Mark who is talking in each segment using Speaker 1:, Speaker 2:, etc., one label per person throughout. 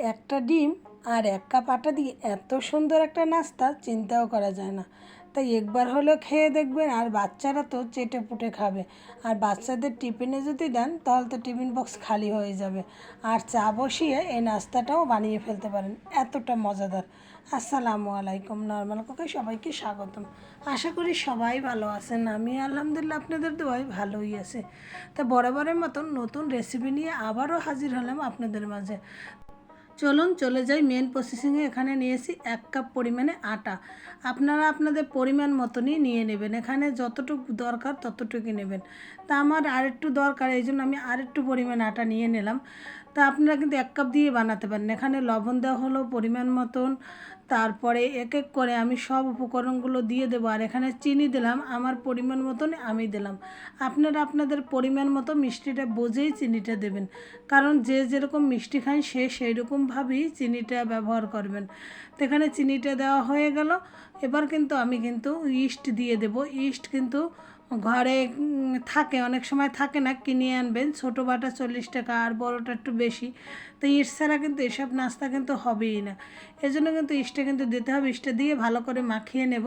Speaker 1: একটা ডিম আর এক কাপ আটা দিয়ে এত সুন্দর একটা নাস্তা চিন্তাও করা যায় না। তাই একবার হলেও খেয়ে দেখবেন আর বাচ্চারা তো চেটে পুটে খাবে। আর বাচ্চাদের টিফিনে যদি দেন, তাহলে তো টিফিন বক্স খালি হয়ে যাবে। আর চা বসিয়ে এই নাস্তাটাও বানিয়ে ফেলতে পারেন। এতটা মজাদার। আসসালামু আলাইকুম নর্মাল কুকে, সবাইকে স্বাগতম। আশা করি সবাই ভালো আছেন। আমি আলহামদুলিল্লাহ আপনাদের দোয়াই ভালোই আছে। তা বরাবরের মতন নতুন রেসিপি নিয়ে আবারও হাজির হলাম আপনাদের মাঝে। চলুন চলে যাই মেন প্রসেসিংয়ে এখানে নিয়েছি এক কাপ পরিমাণে আটা। আপনারা আপনাদের পরিমাণ মতনই নিয়ে নেবেন। এখানে যতটুকু দরকার ততটুকুই নেবেন। তা আমার আরেকটু দরকার, এই জন্য আমি আরেকটু পরিমাণ আটা নিয়ে নিলাম। তা আপনারা কিন্তু এক কাপ দিয়ে বানাতে পারেন। এখানে লবণ দেওয়া হলো পরিমাণ মতন। তারপরে এক এক করে আমি সব উপকরণগুলো দিয়ে দেবো। আর এখানে চিনি দিলাম, আমার পরিমাণ মতন আমি দিলাম। আপনারা আপনাদের পরিমাণ মতো মিষ্টিটা বুঝেই চিনিটা দেবেন। কারণ যে যেরকম মিষ্টি খান, সে সেই রকমভাবেই চিনিটা ব্যবহার করবেন। তো এখানে চিনিটা দেওয়া হয়ে গেল। এবার কিন্তু আমি কিন্তু ইস্ট দিয়ে দেব। ইস্ট কিন্তু ঘরে থাকে, অনেক সময় থাকে না, কিনে আনবেন। ছোটো বাটা চল্লিশ টাকা, আর বড়োটা একটু বেশি। তো ইস্ট ছাড়া কিন্তু এসব নাস্তা কিন্তু হবেই না। এজন্য কিন্তু ইস্টটা কিন্তু দিতে হবে। ইস্টটা দিয়ে ভালো করে মাখিয়ে নেব।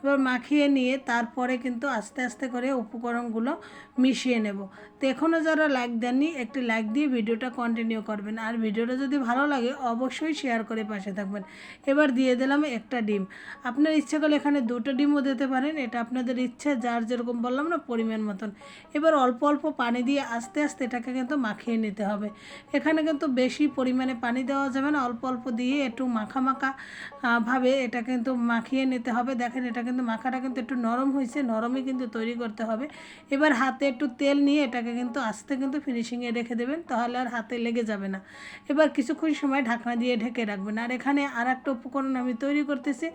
Speaker 1: এবার মাখিয়ে নিয়ে তারপরে কিন্তু আস্তে আস্তে করে উপকরণগুলো মিশিয়ে নেব। তো এখনও যারা লাইক দেননি, একটি লাইক দিয়ে ভিডিওটা কন্টিনিউ করবেন। আর ভিডিওটা যদি ভালো লাগে, অবশ্যই শেয়ার করে পাশে থাকবেন। এবার দিয়ে দিলাম একটা ডিম। আপনার ইচ্ছে করলে এখানে দুটো ডিমও দিতে পারেন। এটা আপনাদের ইচ্ছা, যার যেরকম বললাম না, পরিমাণ মতন। এবার অল্প অল্প পানি দিয়ে আস্তে আস্তে এটাকে কিন্তু মাখিয়ে নিতে হবে। এখানে কিন্তু বেশি পরিমাণে পানি দেওয়া যাবে না। অল্প অল্প দিয়ে একটু মাখা মাখা ভাবে এটা কিন্তু মাখিয়ে নিতে হবে। দেখেন এটা কিন্তু মাখাটা কিন্তু একটু নরম হয়েছে, নরমই কিন্তু তৈরি করতে হবে। এবার হাতে একটু তেল নিয়ে এটাকে কিন্তু আস্তে কিন্তু ফিনিশিংয়ে রেখে দেবেন, তাহলে আর হাতে লেগে যাবে না। এবার কিছুক্ষণ সময় ঢাকনা দিয়ে ঢেকে রাখবেন। আর এখানে আর একটা উপকরণ আমি তৈরি করতেছি।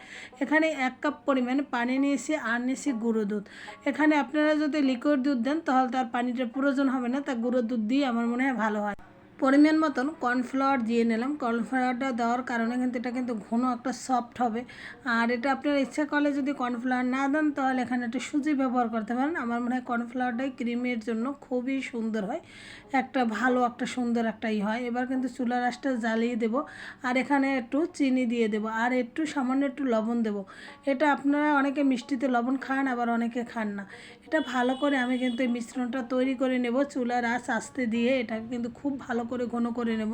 Speaker 1: এখানে এক কাপ পরিমাণে পানি নিয়েছি, আর নিয়েছি গুঁড়ো দুধ। এখানে আপনারা যদি লিকুইড দুধ দেন, তাহলে তার পানিটার প্রয়োজন হবে না। তা গুঁড়ো দুধ দিয়ে আমার মনে হয় ভালো হয়। পরিমাণ মতন কর্নফ্লাওয়ার দিয়ে নিলাম। কর্নফ্লাওয়ারটা দেওয়ার কারণে কিন্তু এটা কিন্তু ঘন একটা সফট হবে। আর এটা আপনার ইচ্ছা করলে যদি কর্নফ্লাওয়ার না দেন, তাহলে এখানে একটু সুজি ব্যবহার করতে পারেন। আমার মনে হয় কর্নফ্লাওয়ারটাই ক্রিমের জন্য খুবই সুন্দর হয়। একটা ভালো, একটা সুন্দর একটা ই হয়। এবার কিন্তু চুলা আঁচটা জ্বালিয়ে দেব। আর এখানে একটু চিনি দিয়ে দেব। আর একটু সামান্য একটু লবণ দেব। এটা আপনারা অনেকে মিষ্টিতে লবণ খান, আবার অনেকে খান না। এটা ভালো করে আমি কিন্তু এই মিশ্রণটা তৈরি করে নেব। চুলা আঁচ আস্তে দিয়ে। এটাকে কিন্তু খুব ভালো করে ঘন করে নেব।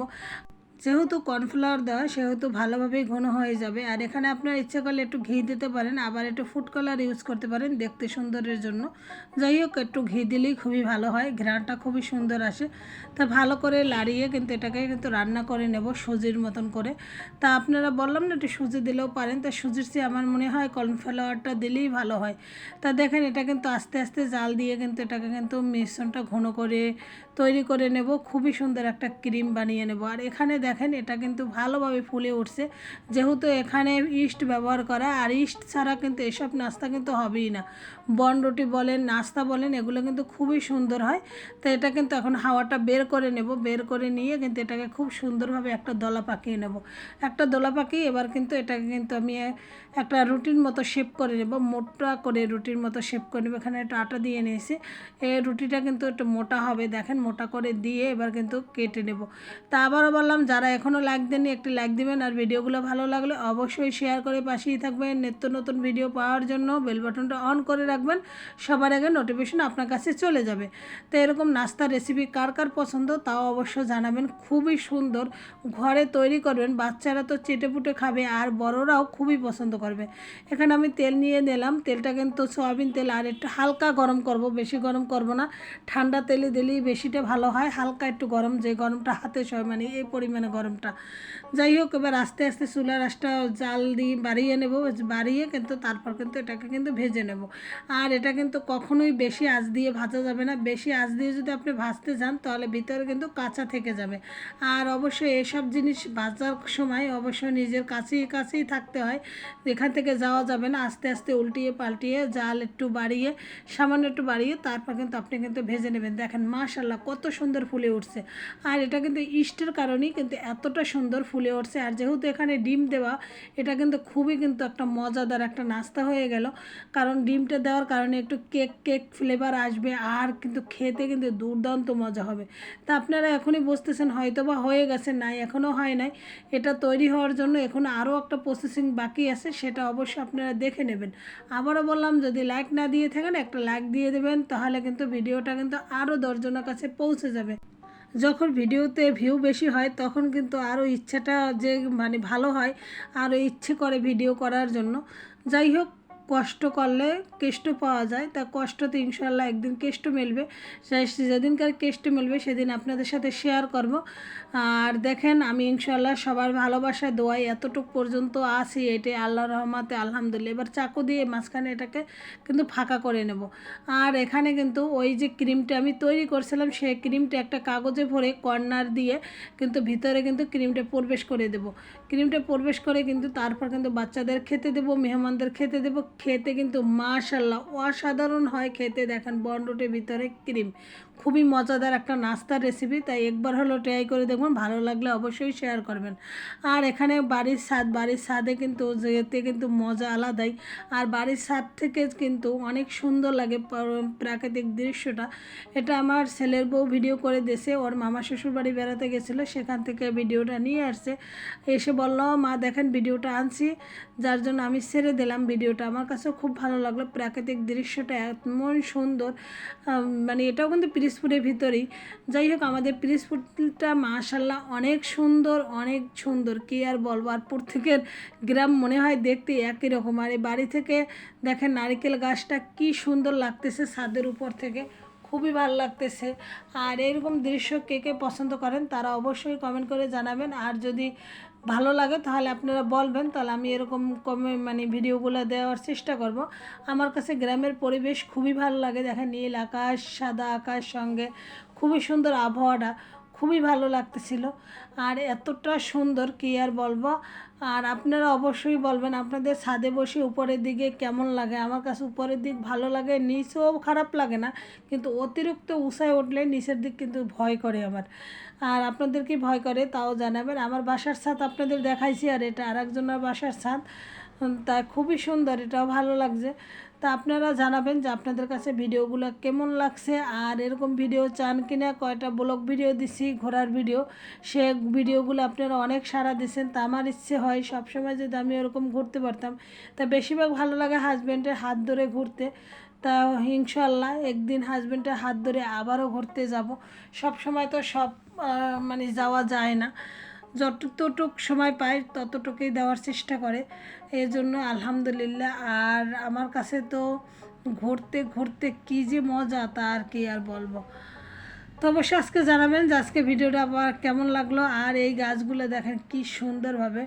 Speaker 1: যেহেতু কর্নফ্লাওয়ার দেওয়া, সেহেতু ভালোভাবেই ঘন হয়ে যাবে। আর এখানে আপনার ইচ্ছে করলে একটু ঘি দিতে পারেন, আবার একটু ফুড কালার ইউজ করতে পারেন দেখতে সুন্দরের জন্য। যাই হোক, একটু ঘি দিলেই খুবই ভালো হয়, ঘ্রাণটা খুবই সুন্দর আসে। তা ভালো করে লাড়িয়ে কিন্তু এটাকে কিন্তু রান্না করে নেব সুজির মতন করে। তা আপনারা বললাম না একটু সুজি দিলেও পারেন, তা সুজির চেয়ে আমার মনে হয় কর্নফ্লাওয়ারটা দিলেই ভালো হয়। তা দেখেন, এটা কিন্তু আস্তে আস্তে জাল দিয়ে কিন্তু এটাকে কিন্তু মিশ্রণটা ঘন করে তৈরি করে নেব, খুবই সুন্দর একটা ক্রিম বানিয়ে নেব। আর এখানে দেখেন, এটা কিন্তু ভালোভাবে ফুলে উঠছে। যেহেতু এখানে ইস্ট ব্যবহার করা, আর ইস্ট ছাড়া কিন্তু এসব নাস্তা কিন্তু হবেই না। বন রুটি বলেন, নাস্তা বলেন, এগুলো কিন্তু খুবই সুন্দর হয়। তো এটা কিন্তু এখন হাওয়াটা বের করে নেব, বের করে নিয়ে কিন্তু এটাকে খুব সুন্দরভাবে একটা দলা পাকিয়ে নেব। একটা দলা পাকিয়ে এবার কিন্তু এটাকে কিন্তু আমি একটা রুটির মতো শেপ করে নেব, মোটা করে রুটির মতো শেপ করে নেব। এখানে একটা আটা দিয়ে নিয়েছি। এই রুটিটা কিন্তু একটু মোটা হবে, দেখেন, মোটা করে দিয়ে এবার কিন্তু কেটে নেব। তা আবারও বললাম যারা এখনও লাইক দেননি, একটি লাইক দিবেন। আর ভিডিওগুলো ভালো লাগলে অবশ্যই শেয়ার করে পাশেই থাকবেন। নিত্য নতুন ভিডিও পাওয়ার জন্য বেল বাটনটা অন করে রাখবেন। সবার আগে নোটিফিকেশন আপনার কাছে চলে যাবে। তো এরকম নাস্তার রেসিপি কার কার পছন্দ তাও অবশ্য জানাবেন। খুবই সুন্দর ঘরে তৈরি করবেন। বাচ্চারা তো চেটে পুটে খাবে আর বড়রাও খুবই পছন্দ করবে। এখানে আমি তেল নিয়ে নিলাম। তেলটা কিন্তু সয়াবিন তেল আর একটু হালকা গরম করব। বেশি গরম করব না। ঠান্ডা তেলে দিলেই বেশিটা ভালো হয়। হালকা একটু গরম, যে গরমটা হাতে সয় মানে এই পরিমাণে গরমটা। যাই হোক, এবার আস্তে আস্তে চুলার আঁচটা জাল দিয়ে বাড়িয়ে নেব, বাড়িয়ে কিন্তু তারপর কিন্তু এটাকে কিন্তু ভেজে নেব। আর এটা কিন্তু কখনোই বেশি আঁচ দিয়ে ভাজা যাবে না। বেশি আঁচ দিয়ে যদি আপনি ভাজতে যান, তাহলে ভিতরে কিন্তু কাঁচা থেকে যাবে। আর অবশ্যই এসব জিনিস ভাজার সময় অবশ্যই নিজের কাছেই কাছেই থাকতে হয়। এখান থেকে যাওয়া যাবে না। আস্তে আস্তে উল্টিয়ে পাল্টিয়ে জাল একটু বাড়িয়ে, সামান্য একটু বাড়িয়ে তারপর কিন্তু আপনি কিন্তু ভেজে নেবেন। দেখেন মাশাল্লাহ কত সুন্দর ফুলে উঠছে। আর এটা কিন্তু ইস্টের কারণেই কিন্তু এতটা সুন্দর ফুলে উঠছে। আর যেহেতু এখানে ডিম দেওয়া, এটা কিন্তু খুবই কিন্তু একটা মজাদার একটা নাস্তা হয়ে গেল। কারণ ডিমটা দেওয়ার কারণে একটু কেক কেক ফ্লেভার আসবে আর কিন্তু খেতে কিন্তু দুর্দান্ত মজা হবে। তা আপনারা এখনই বুঝতেছেন হয়তো বা হয়ে গেছে, নাই, এখনও হয় নাই। এটা তৈরি হওয়ার জন্য এখন আরও একটা প্রসেসিং বাকি আছে, সেটা অবশ্যই আপনারা দেখে নেবেন। আবারও বললাম, যদি লাইক না দিয়ে থাকেন, একটা লাইক দিয়ে দেবেন, তাহলে কিন্তু ভিডিওটা কিন্তু আরও দশজনের কাছে পৌঁছে যাবে। যখন ভিডিওতে ভিউ বেশি হয়, তখন কিন্তু আরও ইচ্ছাটা যে মানে ভালো হয় আরও ইচ্ছে করে ভিডিও করার জন্য। যাই হোক কষ্ট করলে কেষ্ট পাওয়া যায়। তা কষ্ট তো ইনশাল্লাহ একদিন কেষ্ট মিলবে। যেদিনকার কেষ্ট মিলবে, সেদিন আপনাদের সাথে শেয়ার করব। আর দেখেন, আমি ইনশাল্লাহ সবার ভালোবাসায় দোয়াই এতটুক পর্যন্ত আসি এটাই আল্লাহ রহমাতে আলহামদুলিল্লাহ। এবার চাকু দিয়ে মাঝখানে এটাকে কিন্তু ফাঁকা করে নেব। আর এখানে কিন্তু ওই যে ক্রিমটা আমি তৈরি করছিলাম, সেই ক্রিমটা একটা কাগজে ভরে কর্নার দিয়ে কিন্তু ভিতরে কিন্তু ক্রিমটা প্রবেশ করে দেব। ক্রিমটা প্রবেশ করে কিন্তু তারপর কিন্তু বাচ্চাদের খেতে দেবো, মেহমানদের খেতে দেবো খেতে কিন্তু মাশাল্লাহ অসাধারণ হয় খেতে। দেখেন বন্ডটের ভিতরে ক্রিম। খুবই মজাদার একটা নাস্তার রেসিপি তাই একবার হলো ট্রাই করে দেখবেন, ভালো লাগলে অবশ্যই শেয়ার করবেন। আর এখানে বাড়ির স্বাদ, বাড়ির স্বাদে কিন্তু যেতে কিন্তু মজা আলাদাই। আর বাড়ির স্বাদ থেকে কিন্তু অনেক সুন্দর লাগে প্রাকৃতিক দৃশ্যটা। এটা আমার ছেলের বউ ভিডিও করে দেশে ওর মামা শ্বশুর বাড়ি বেড়াতে গেছিল, সেখান থেকে ভিডিওটা নিয়ে আসছে। এসে বলল, মা, দেখেন ভিডিওটা আনছি। যার জন্য আমি ছেড়ে দিলাম ভিডিওটা আমার কাছেও খুব ভালো লাগল, প্রাকৃতিক দৃশ্যটা এমন সুন্দর। মানে এটাও কিন্তু পিরিসপুরের ভিতরেই। যাই হোক, আমাদের পিরিসপুরটা মাশাল্লাহ অনেক সুন্দর অনেক সুন্দর। কে আর বলব? আর প্রত্যেকের গ্রাম মনে হয় দেখতে একই রকম। আর এই বাড়ি থেকে দেখেন নারিকেল গাছটা কি সুন্দর লাগতেছে ছাদের উপর থেকে। খুবই ভালো লাগতেছে। আর এরকম দৃশ্য কে কে পছন্দ করেন তারা অবশ্যই কমেন্ট করে জানাবেন। আর যদি ভালো লাগে তাহলে আপনারা বলবেন, তাহলে আমি এরকম কমে মানে ভিডিওগুলো দেওয়ার চেষ্টা করব। আমার কাছে গ্রামের পরিবেশ খুবই ভালো লাগে। দেখেন নীল আকাশ, সাদা আকাশ সঙ্গে খুবই সুন্দর আবহাওয়াটা। খুবই ভালো লাগতেছিল। আর এতটা সুন্দর কি আর বলব? আর আপনারা অবশ্যই বলবেন, আপনাদের ছাদে বসে উপরের দিকে কেমন লাগে? আমার কাছে উপরের দিক ভালো লাগে, নিচেও খারাপ লাগে না, কিন্তু অতিরিক্ত উঁচায় উঠলে নিচের দিক কিন্তু ভয় করে আমার। আর আপনাদের কি ভয় করে? তাও জানাবেন। আমার বাসার ছাদ আপনাদের দেখাইছি, আর এটা আরেকজনের বাসার ছাদ। তা খুবই সুন্দর, এটাও ভালো লাগছে। তা আপনারা জানাবেন যে আপনাদের কাছে ভিডিওগুলো কেমন লাগছে, আর এরকম ভিডিও চান কিনা, কয়টা ব্লগ ভিডিও দিছি, ঘোরার ভিডিও, সে ভিডিওগুলো আপনারা অনেক সাড়া দিচ্ছেন তা আমার ইচ্ছে হয় সবসময় যদি আমি ওরকম ঘুরতে পারতাম। তা বেশিরভাগ ভালো লাগে হাজব্যান্ডের হাত ধরে ঘুরতে। তা ইনশাল্লাহ একদিন হাজব্যান্ডের হাত ধরে আবারও ঘুরতে যাব। সব সময় তো সব মানে যাওয়া যায় না। যতটুক সময় পায় ততটুকুই দেওয়ার চেষ্টা করে। এই জন্য আলহামদুলিল্লাহ। আর আমার কাছে তো ঘুরতে ঘুরতে কী যে মজা তা আর কি আর বলব। তো অবশ্যই আজকে জানাবেন যে আজকে ভিডিওটা আবার কেমন লাগল। আর এই গাছগুলো দেখেন কি সুন্দরভাবে।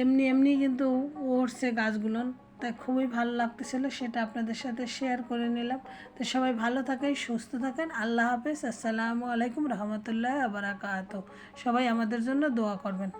Speaker 1: এমনি এমনি কিন্তু উঠছে গাছগুলো। তাই খুবই ভালো লাগতেছিল, সেটা আপনাদের সাথে শেয়ার করে নিলাম। তো সবাই ভালো থাকেন, সুস্থ থাকেন, আল্লাহ হাফেজ, আসসালামু আলাইকুম রহমতুল্লাহ আবরাকাত সবাই আমাদের জন্য দোয়া করবেন।